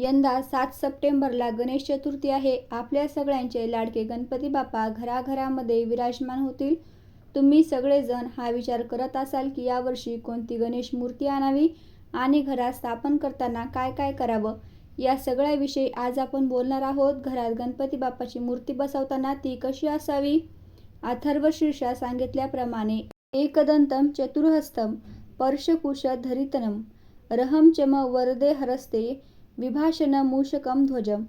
यंदा सात सप्टेंबरला गणेश चतुर्थी आहे. आपल्या सगळ्यांचे लाडके गणपती बाप्पा घराघरामध्ये विराजमान होतील. तुम्ही सगळेजण हा विचार करत असाल की यावर्षी कोणती गणेश मूर्ती आणावी आणि घरात स्थापन करताना काय काय करावं? या सगळ्याविषयी आज आपण बोलणार आहोत. घरात गणपती बाप्पाची मूर्ती बसवताना ती कशी असावी? अथर्वशीर्षा सांगितल्याप्रमाणे एकदंतम चतुर्हस्तम पर्शकुश धरितनम रहम चम वरदे हरस्ते विभाषण मूषकं ध्वजं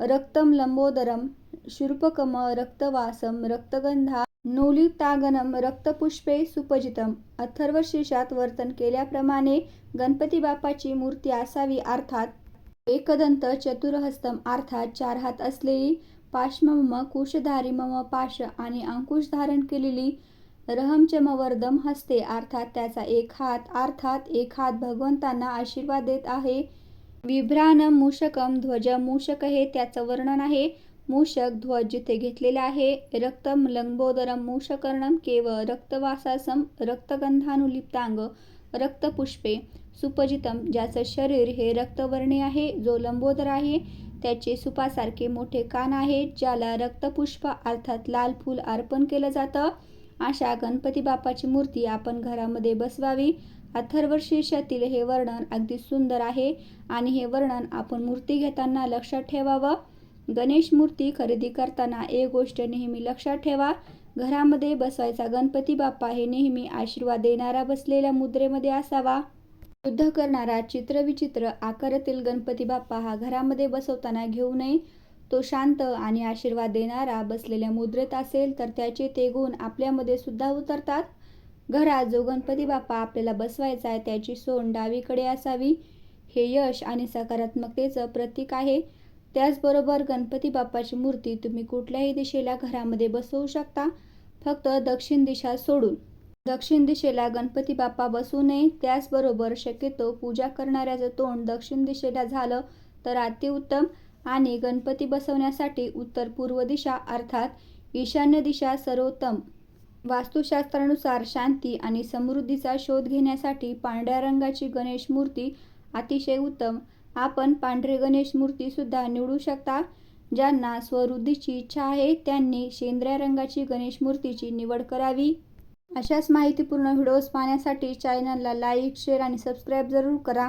रक्तं लंबोदरम शूर्पकम रक्तवासम रक्तगंधा नोलितागनं रक्तपुष्पे सुपजितम अथर्वशीर्षात वर्तन केल्याप्रमाणे गणपती बाप्पाची मूर्ती असावी अर्थात एकदंत चतुरहस्तम अर्थात चार हात असलेली पाशमम कुशधारी मम पाश आणि अंकुश धारण केलेली रहमचमवर्दम हस्ते अर्थात त्याचा एक हात अर्थात एक हात भगवंतांना आशीर्वाद देत आहे. विभ्रानम मूषकम ध्वज मूषक हे त्याचं वर्णन आहे. मूषक ध्वज जिथे घेतलेले आहे. रक्तम लंबोदरम मूषकर्णम केव रक्तवासासम रक्तगंधानुलिप्तांग रक्तपुष्पे सुपजितम ज्याचं शरीर हे रक्तवर्णे आहे जो लंबोदर आहे. त्याचे सुपासारखे मोठे कान आहे ज्याला रक्तपुष्प अर्थात लाल फूल अर्पण केलं जातं. अशा गणपती बाप्पाची मूर्ती आपण घरामध्ये बसवावी. अथर्वशीर्षातील हे वर्णन अगदी सुंदर आहे आणि हे वर्णन आपण मूर्ती घेताना लक्षात ठेवावं. गणेश मूर्ती खरेदी करताना एक गोष्ट नेहमी लक्षात ठेवा. घरामध्ये बसवायचा गणपती बाप्पा हे नेहमी आशीर्वाद देणारा बसलेल्या मुद्रेमध्ये असावा. शुद्ध करणारा चित्रविचित्र आकारातील गणपती बाप्पा हा घरामध्ये बसवताना घेऊ नये. तो शांत आणि आशीर्वाद देणारा बसलेल्या मुद्रेत असेल तर त्याचे ते गुण आपल्यामध्ये सुद्धा उतरतात. घरात जो गणपती बाप्पा आपल्याला बसवायचा आहे त्याची सोंड डावीकडे असावी. हे यश आणि सकारात्मकतेचं प्रतीक आहे. त्याचबरोबर गणपती बाप्पाची मूर्ती तुम्ही कुठल्याही दिशेला घरामध्ये बसवू शकता. फक्त दक्षिण दिशा सोडून. दक्षिण दिशेला गणपती बाप्पा बसू नये. त्याचबरोबर शक्यतो पूजा करणाऱ्याचं तोंड दक्षिण दिशेला झालं तर अतिउत्तम आणि गणपती बसवण्यासाठी उत्तर पूर्व दिशा अर्थात ईशान्य दिशा सर्वोत्तम. वास्तुशास्त्रानुसार शांती आणि समृद्धीचा शोध घेण्यासाठी पांढऱ्या रंगाची गणेश मूर्ती अतिशय उत्तम. आपण पांढरे गणेश मूर्तीसुद्धा निवडू शकता ज्यांना स्ववृद्धीची इच्छा आहे त्यांनी शेंद्र्या रंगाची गणेश मूर्तीची निवड करावी. अशाच माहितीपूर्ण व्हिडिओज पाहण्यासाठी चॅनलला लाईक शेअर आणि सबस्क्राईब जरूर करा.